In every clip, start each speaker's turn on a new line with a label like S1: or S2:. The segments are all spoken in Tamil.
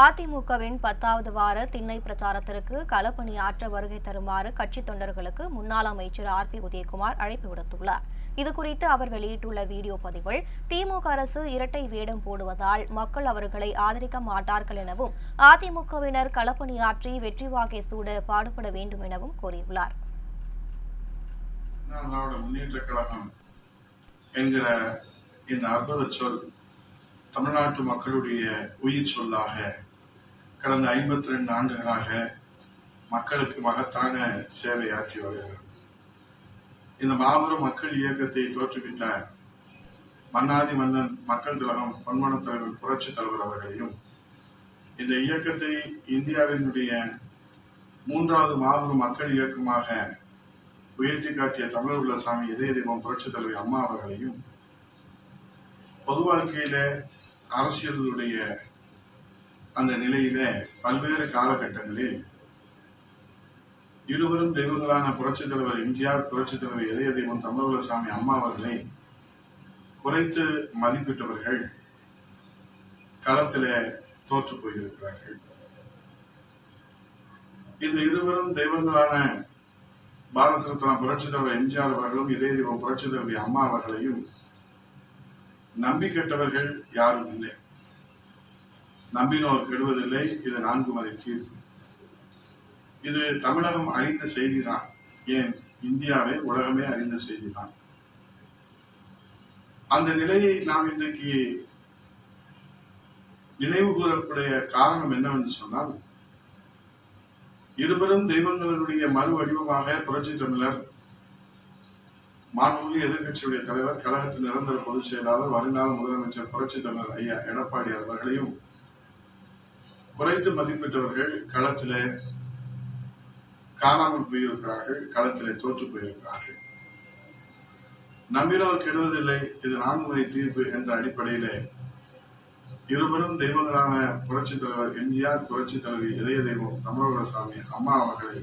S1: அதிமுகவின் பத்தாவது வார திண்ணை பிரச்சாரத்திற்கு களப்பணியாற்ற வருகை தருமாறு கட்சித் தொண்டர்களுக்கு முன்னாள் அமைச்சர் ஆர் பி உதயகுமார் அழைப்பு விடுத்துள்ளார். இதுகுறித்து அவர் வெளியிட்டுள்ள வீடியோ பதிவில் திமுக அரசு இரட்டை வேடம் போடுவதால் மக்கள் அவர்களை ஆதரிக்க மாட்டார்கள் எனவும் அதிமுகவினர் களப்பணியாற்றி வெற்றி வாக்கை சூட பாடுபட வேண்டும் எனவும் கூறியுள்ளார்.
S2: என்கிற இந்த அற்புத சொல் தமிழ்நாட்டு மக்களுடைய உயிர் சொல்லாக கடந்த ஐம்பத்தி ரெண்டு ஆண்டுகளாக மக்களுக்கு மகத்தான சேவை ஆற்றி வருகிறார் இந்த மாபெரும் மக்கள் இயக்கத்தை தோற்றுவித்த மன்னாதி மன்னன் மக்கள் திலகம் பொன்மன தலைவர் புரட்சி தலைவர் அவர்களையும் இந்த இயக்கத்தை இந்தியாவினுடைய மூன்றாவது மாபெரும் மக்கள் இயக்கமாக உயர்த்தி காட்டிய தமிழர் உள்ள சாமி இதய தெய்வம் புரட்சி தலைவி அம்மா அவர்களையும் பொது வாழ்க்கையில அரசியலுடைய அந்த நிலையில பல்வேறு காலகட்டங்களில் இருவரும் தெய்வங்களான புரட்சித் தலைவர் எம்ஜிஆர் புரட்சி தலைவர் இதய தெய்வம் தமிழர் சாமி அம்மா அவர்களை குறைத்து மதிப்பிட்டவர்கள் களத்தில தோற்று போயிருக்கிறார்கள். இந்த இருவரும் தெய்வங்களான பாரத ரத்னா புரட்சித் தலைவர் எம்ஜிஆர் அவர்களும் இதே தெய்வம் புரட்சித் தலைவி அம்மா அவர்களையும் நம்பி கெட்டவர்கள் யாரும் இல்லை. நம்பினோர் கெடுவதில்லை இது நான்கு மலை இது தமிழகம் அறிந்த செய்திதான். ஏன்? இந்தியாவே உலகமே அறிந்த செய்திதான். அந்த நிலையை நாம் இன்றைக்கு நினைவு கூறக்கூடிய காரணம் என்னவென்று சொன்னால் இருவரும் தெய்வங்களுடைய மறு வடிவமாக புரட்சி தமிழர் மாண்புமிகு எதிர்க்கட்சியுடைய தலைவர் கழகத்தின் நிரந்தர பொதுச் செயலாளர் வருங்கால முதலமைச்சர் புரட்சி தமிழர் ஐயா எடப்பாடி அவர்களையும் குறைத்து மதிப்பிட்டவர்கள் களத்திலே காணாமல் போயிருக்கிறார்கள் களத்திலே தோற்று போயிருக்கிறார்கள். நம்பினோர் கெடுவதில்லை இது நான்குமுறை தீர்ப்பு என்ற அடிப்படையிலே இருவரும் தெய்வங்களான புரட்சி தலைவர் எம்ஜிஆர் புரட்சி தலைவி இதய தெய்வம் தமிழகசாமி அம்மா அவர்களை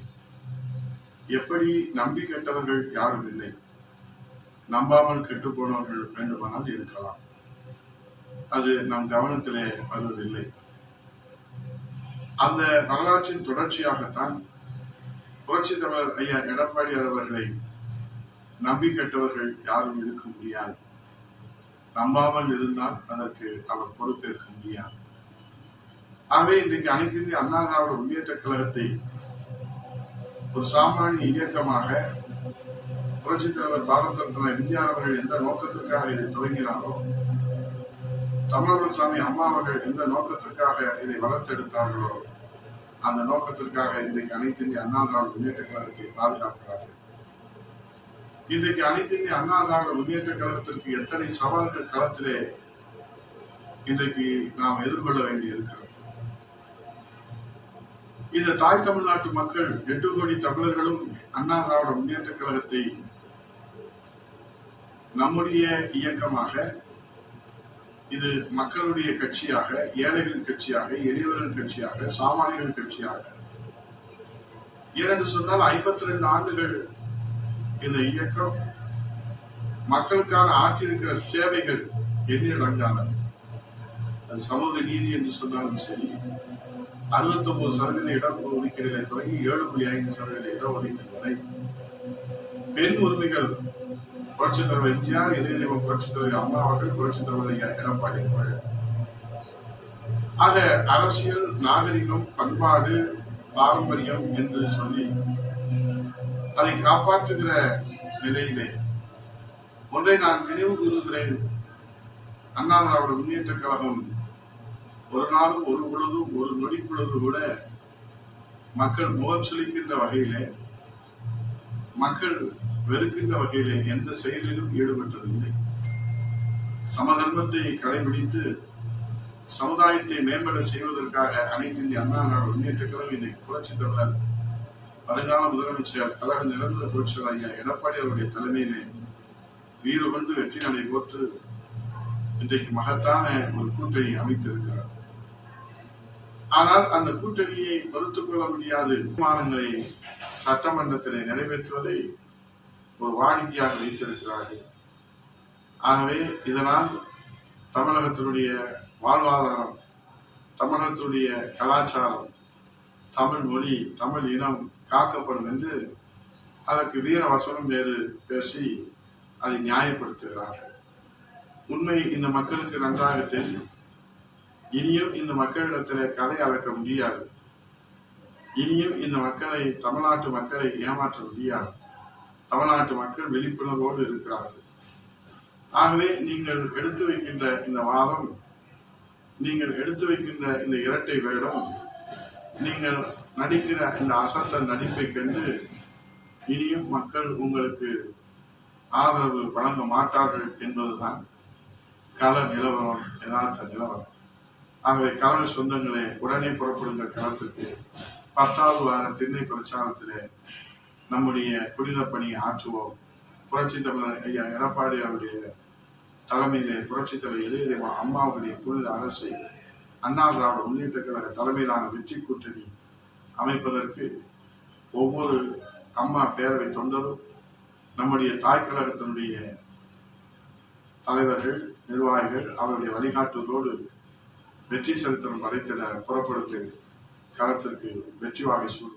S2: எப்படி நம்பி கெட்டவர்கள் யாரும் இல்லை. நம்பாமல் கெட்டு போனவர்கள் வேண்டுமானால் இருக்கலாம். அது நம் கவனத்திலே வருவதில்லை. அந்த வரலாற்றின் தொடர்ச்சியாகத்தான் புரட்சி தலைவர் ஐயா எடப்பாடியார் அவர்களை நம்பி கெட்டவர்கள் யாரும் இருக்க முடியாது. நம்பாமல் இருந்தால் அதற்கு அவர் பொறுப்பேற்க முடியாது. ஆகவே இன்றைக்கு அனைத்து இந்திய அண்ணா திராவிட முன்னேற்ற கழகத்தை ஒரு சாமானிய இயக்கமாக புரட்சி தலைவர் பாரத எம்ஜிஆர் அவர்கள் எந்த நோக்கத்திற்காக இதை துவங்கினாரோ தமிழக சாமி அம்மா அவர்கள் எந்த நோக்கத்திற்காக இதை வளர்த்தெடுத்தார்களோ அந்த நோக்கத்திற்காக இன்றைக்கு அனைத்து இந்திய அண்ணா திராவிட முன்னேற்ற கழகத்தை பாதுகாக்கிறார்கள். இன்றைக்கு அனைத்து இந்திய அண்ணா திராவிட முன்னேற்ற கழகத்திற்கு எத்தனை சவால்கள் களத்திலே இன்றைக்கு நாம் எதிர்கொள்ள வேண்டி இருக்கிறோம் இந்த தாய் தமிழ்நாட்டு மக்கள் எட்டு கோடி தமிழர்களும் அண்ணா திராவிட முன்னேற்ற கழகத்தை நம்முடைய இயக்கமாக இது மக்களுடைய கட்சியாக ஏழைகளின் கட்சியாக எளியவர்கள் கட்சியாக சாமானியர்கள் கட்சியாக. ஏனென்று சொன்னால் ஐம்பத்தி ரெண்டு ஆண்டுகள் இந்த இயக்கம் மக்களுக்கான ஆற்றியிருக்கிற சேவைகள் எண்ணிலடங்கான அது சமூக நீதி என்று சொன்னாலும் சரி அறுபத்தி ஒன்பது சதவீத இடஒதுக்கீடுகளை தொடங்கி ஏழு புள்ளி ஐந்து சதவீத இடஒதுக்கீடு வரை பெண் உரிமைகள் புரட்சித் தலைவர் எம்ஜிஆர் இதயதெய்வம் புரட்சித் தலைவர் அம்மா அவர்கள் புரட்சித் தலைவர் எடப்பாடி அவர்கள். ஆக அரசியல் நாகரிகம் பண்பாடு பாரம்பரியம் என்று சொல்லி அதை காப்பாற்றுகிற நிலையிலே ஒன்றை நான் நினைவு கூறுகிறேன். அண்ணா திராவிட முன்னேற்ற கழகம் ஒரு நாளும் ஒரு பொழுதும் ஒரு நொடி பொழுது கூட மக்கள் முகம் சுளிக்கின்ற வகையிலே மக்கள் வெறுக்கின்ற வகையிலே எந்த செயலிலும் ஈடுபட்டதில்லை. சமதர்மத்தை கடைபிடித்து சமுதாயத்தை மேம்பட செய்வதற்காக அனைத்து இந்திய அண்ணா நாடு முன்னேற்ற கழகம் இன்றைக்கு புரட்சித் தலைவர் வருங்கால முதலமைச்சர் கழக நிரந்தர புரட்சியர் ஐயா எடப்பாடி அவருடைய தலைமையிலே வீறு கொண்டு வெற்றி நடை போற்று இன்றைக்கு மகத்தான ஒரு கூட்டணி அமைத்திருக்கிறார். ஆனால் அந்த கூட்டணியை பொறுத்துக் கொள்ள முடியாது. தீர்மானங்களை சட்டமன்றத்திலே நிறைவேற்றுவதை ஒரு வாடிக்கையாக வைத்திருக்கிறார்கள். ஆகவே இதனால் தமிழகத்தினுடைய வாழ்வாதாரம் தமிழகத்துடைய கலாச்சாரம் தமிழ் மொழி தமிழ் இனம் காக்கப்படும் என்று அதற்கு வீர வசனம் வேறு பேசி அதை நியாயப்படுத்துகிறார்கள். உண்மை இந்த மக்களுக்கு நன்றாக தெரியும். இனியும் இந்த மக்களிடத்தில் கதை அளக்க முடியாது. இனியும் இந்த மக்களை தமிழ்நாட்டு மக்களை ஏமாற்ற முடியாது. தமிழ்நாட்டு மக்கள் விழிப்புணர்வோடு இருக்கிறார்கள். ஆகவே நீங்கள் எடுத்து வைக்கின்ற இந்த வாதம் நீங்கள் எடுத்து வைக்கின்ற இந்த இரட்டை வேடம் நீங்கள் நடிக்கிற இந்த அசத்த நடிப்பை கண்டு இனியும் மக்கள் உங்களுக்கு ஆதரவு வழங்க மாட்டார்கள் என்பதுதான் கள நிலவரம் யதார்த்த நிலவரம். ஆகவே கலவை சொந்தங்களே உடனே புறப்படுங்கள் களத்துக்கு. பத்தாவது வார திண்ணை பிரச்சாரத்திலே நம்முடைய புனித பணியை ஆற்றுவோம். புரட்சி தமிழர் ஐயா எடப்பாடி அவருடைய தலைமையிலே புரட்சி தலைவர் இளையதேவா அம்மாவுடைய புனித அரசை அண்ணா திராவிட முன்னேற்ற கழக தலைமையிலான வெற்றி கூட்டணி அமைப்பதற்கு ஒவ்வொரு அம்மா பேரவை தொண்டரும் நம்முடைய தாய் கழகத்தினுடைய தலைவர்கள் நிர்வாகிகள் அவருடைய வழிகாட்டுதலோடு வெற்றி சரித்திரம் படைத்திட புறப்படுத்து களத்திற்கு வெற்றி வாகை சூழ்